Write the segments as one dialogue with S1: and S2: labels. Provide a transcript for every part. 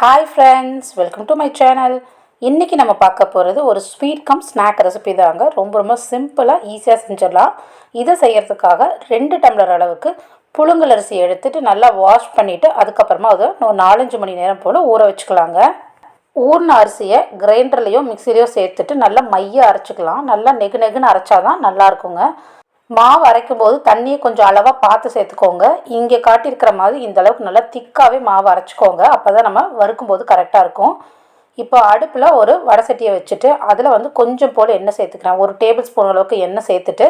S1: Hi friends welcome to my channel இன்றைக்கி நம்ம பார்க்க போகிறது ஒரு ஸ்வீட் கம் ஸ்நாக் ரெசிபி தாங்க. ரொம்ப ரொம்ப சிம்பிளாக ஈஸியாக செஞ்சிடலாம். இதை செய்கிறதுக்காக ரெண்டு டம்ளர் அளவுக்கு புழுங்கல் அரிசி எடுத்துகிட்டு நல்லா வாஷ் பண்ணிவிட்டு அதுக்கப்புறமா அதை ஒரு நாலஞ்சு மணி நேரம் போல் ஊற வச்சுக்கலாங்க. ஊறின அரிசியை கிரைண்டர்லேயோ மிக்சிலையோ சேர்த்துட்டு நல்லா மைய அரைச்சிக்கலாம். நல்லா நெகு நெகுன்னு அரைச்சாதான் நல்லா இருக்குங்க. மாவு அரைக்கும் போது தண்ணியை கொஞ்சம் அளவாக பார்த்து சேர்த்துக்கோங்க. இங்கே காட்டியிருக்கிற மாதிரி இந்த அளவுக்கு நல்லா திக்காகவே மாவு அரைச்சிக்கோங்க. அப்போ தான் நம்ம வறுக்கும் போது கரெக்டாக இருக்கும். இப்போ அடுப்பில் ஒரு வடை சட்டியை வச்சுட்டு அதில் வந்து கொஞ்சம் போல் எண்ணெய் சேர்த்துக்கிறேன். ஒரு டேபிள் ஸ்பூன் அளவுக்கு எண்ணெய் சேர்த்துட்டு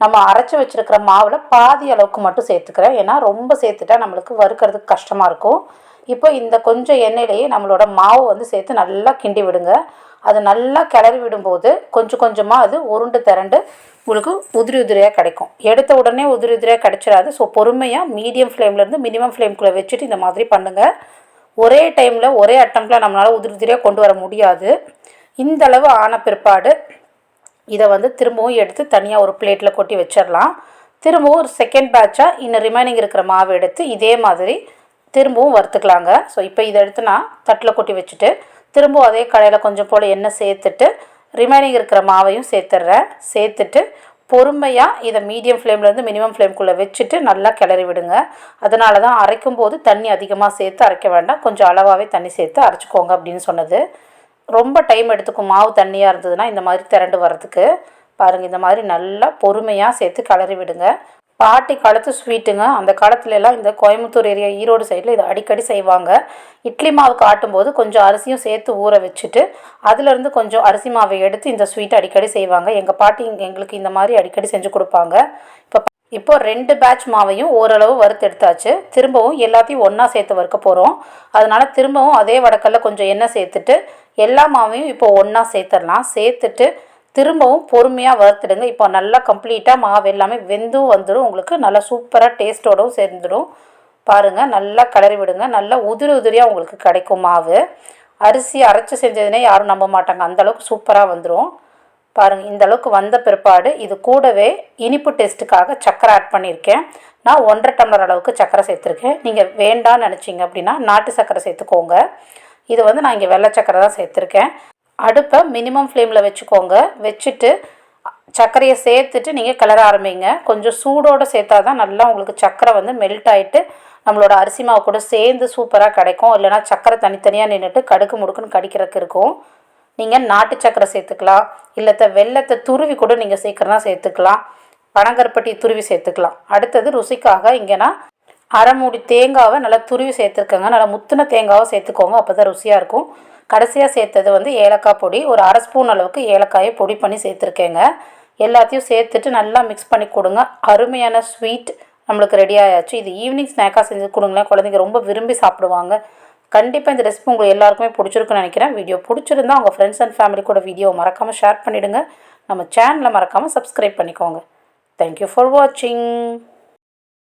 S1: நம்ம அரைச்சி வச்சுருக்கிற மாவில் பாதி அளவுக்கு மட்டும் சேர்த்துக்கிறேன். ஏன்னா ரொம்ப சேர்த்துட்டா நம்மளுக்கு வறுக்கிறதுக்கு கஷ்டமாக இருக்கும். இப்போ இந்த கொஞ்சம் எண்ணெயிலேயே நம்மளோட மாவு வந்து சேர்த்து நல்லா கிண்டி விடுங்க. அது நல்லா கிளறி விடும்போது கொஞ்சம் கொஞ்சமாக அது உருண்டு திரண்டு உங்களுக்கு உதிரி உதிரியாக கிடைக்கும். எடுத்த உடனே உதிரி உதிரியாக கிடைச்சிடாது ஸோ பொறுமையாக மீடியம் ஃப்ளேம்லேருந்து மினிமம் ஃப்ளேம்குள்ளே வச்சுட்டு இந்த மாதிரி பண்ணுங்கள் ஒரே டைமில் ஒரே அட்டம்ப்டில் நம்மளால் உதிரி உதிரியாக கொண்டு வர முடியாது. இந்த அளவு ஆன பிற்பாடு இதை வந்து திரும்பவும் எடுத்து தனியாக ஒரு பிளேட்டில் கொட்டி வச்சிடலாம் திரும்பவும் ஒரு செகண்ட் பேட்சாக இன்னும் ரிமைனிங் இருக்கிற மாவு எடுத்து இதே மாதிரி திரும்பவும் வறுத்துக்கலாங்க. ஸோ இப்போ இதை எடுத்து நான் தட்டில் கொட்டி வச்சுட்டு திரும்பவும் அதே கடையில் கொஞ்சம் போல் எண்ணெய் சேர்த்துட்டு ரிமைனிங் இருக்கிற மாவையும் சேர்த்துட்றேன். சேர்த்துட்டு பொறுமையாக இதை மீடியம் ஃப்ளேம்லேருந்து மினிமம் ஃப்ளேம்குள்ளே வச்சுட்டு நல்லா கிளறி விடுங்க. அதனால தான் அரைக்கும் போது தண்ணி அதிகமாக சேர்த்து அரைக்க வேண்டாம். கொஞ்சம் அளவாகவே தண்ணி சேர்த்து அரைச்சிக்கோங்க அப்படின்னு சொன்னது. ரொம்ப டைம் எடுத்துக்கும். மாவு தண்ணியாக இருந்ததுன்னா இந்த மாதிரி திரண்டு வர்றதுக்கு. பாருங்கள் இந்த மாதிரி நல்லா பொறுமையாக சேர்த்து கிளறி விடுங்க. பாட்டி காலத்து ஸ்வீட்டுங்க அந்த காலத்துலலாம் இந்த கோயம்புத்தூர் ஏரியா ஈரோடு சைடில் இதை அடிக்கடி செய்வாங்க. இட்லி மாவுக்கு ஆட்டும்போது கொஞ்சம் அரிசியும் சேர்த்து ஊற வச்சுட்டு அதுலேருந்து கொஞ்சம் அரிசி மாவை எடுத்து இந்த ஸ்வீட் அடிக்கடி செய்வாங்க. எங்கள் பாட்டி எங்களுக்கு இந்த மாதிரி அடிக்கடி செஞ்சு கொடுப்பாங்க. இப்போ இப்போ ரெண்டு பேட்ச் மாவையும் ஓரளவு வறுத்து எடுத்தாச்சு. திரும்பவும் எல்லாத்தையும் ஒன்றா சேர்த்து வறுக்க போகிறோம் அதனால் திரும்பவும் அதே வடக்கல்ல கொஞ்சம் எண்ணெய் சேர்த்துட்டு எல்லா மாவையும் இப்போ ஒன்றா சேர்த்துடலாம். சேர்த்துட்டு திரும்பவும் பொறுமையாக வறுத்துடுங்க. இப்போ நல்லா கம்ப்ளீட்டாக மாவு எல்லாமே வெந்தும் வந்துடும் உங்களுக்கு நல்லா சூப்பராக டேஸ்ட்டோடவும் சேர்ந்துடும். பாருங்கள் நல்லா கிளறி விடுங்க. நல்லா உதிரி உதிரியாக உங்களுக்கு கிடைக்கும் மாவு. அரிசி அரைச்சி செஞ்சதுனே யாரும் நம்ப மாட்டாங்க. அந்தளவுக்கு சூப்பராக வந்துடும் பாருங்கள் இந்த அளவுக்கு வந்த பிற்பாடு இது கூடவே இனிப்பு டேஸ்ட்டுக்காக சக்கரை ஆட் பண்ணியிருக்கேன். நான் ஒன்றரை டம்ளர் அளவுக்கு சக்கரை சேர்த்துருக்கேன். நீங்கள் வேண்டாம்னு நினச்சிங்க அப்படின்னா நாட்டு சக்கரை சேர்த்துக்கோங்க. இது வந்து நான் இங்கே வெள்ளை சக்கரை தான் சேர்த்துருக்கேன். அடுப்பை மினிமம் ஃப்ளேமில் வச்சுக்கோங்க. வச்சுட்டு சர்க்கரையை சேர்த்துட்டு நீங்கள் கிளற ஆரம்பிங்க. கொஞ்சம் சூடோடு சேர்த்தா தான் நல்லா உங்களுக்கு சர்க்கரை வந்து மெல்ட் ஆகிட்டு நம்மளோட அரிசி மாவு கூட சேர்ந்து சூப்பராக கிடைக்கும். இல்லைனா சர்க்கரை தனித்தனியாக நின்றுட்டு கடுக்கு முடுக்குன்னு கடிக்கிறதுக்கு இருக்கும். நீங்கள் நாட்டு சர்க்கரை சேர்த்துக்கலாம். இல்லத்த வெள்ளத்தை துருவி கூட நீங்கள் சீக்கிரமா சேர்த்துக்கலாம். பனங்கருப்பட்டி துருவி சேர்த்துக்கலாம். அடுத்தது ருசிக்காக இங்கேனா அரை மூடி தேங்காவை நல்லா துருவி சேர்த்துருக்கோங்க. நல்லா முத்தின தேங்காவை சேர்த்துக்கோங்க. அப்போ தான் ருசியாக இருக்கும். கடைசியாக சேர்த்தது வந்து ஏலக்காய் பொடி. ஒரு அரை ஸ்பூன் அளவுக்கு ஏலக்காயை பொடி பண்ணி சேர்த்துருக்கேங்க. எல்லாத்தையும் சேர்த்துட்டு நல்லா மிக்ஸ் பண்ணி கொடுங்க. அருமையான ஸ்வீட் நம்மளுக்கு ரெடி ஆயாச்சு. இது ஈவினிங் ஸ்நாக்காக செஞ்சு கொடுங்களேன். குழந்தைங்க ரொம்ப விரும்பி சாப்பிடுவாங்க. கண்டிப்பாக இந்த ரெசிபி உங்களுக்கு எல்லாருக்குமே பிடிச்சிருக்குன்னு நினைக்கிறேன். வீடியோ பிடிச்சிருந்தா உங்கள் ஃப்ரெண்ட்ஸ் அண்ட் ஃபேமிலி கூட வீடியோ மறக்காமல் ஷேர் பண்ணிவிடுங்க நம்ம சேனலை மறக்காமல் சப்ஸ்கிரைப் பண்ணிக்கோங்க. தேங்க்யூ ஃபார் வாட்சிங்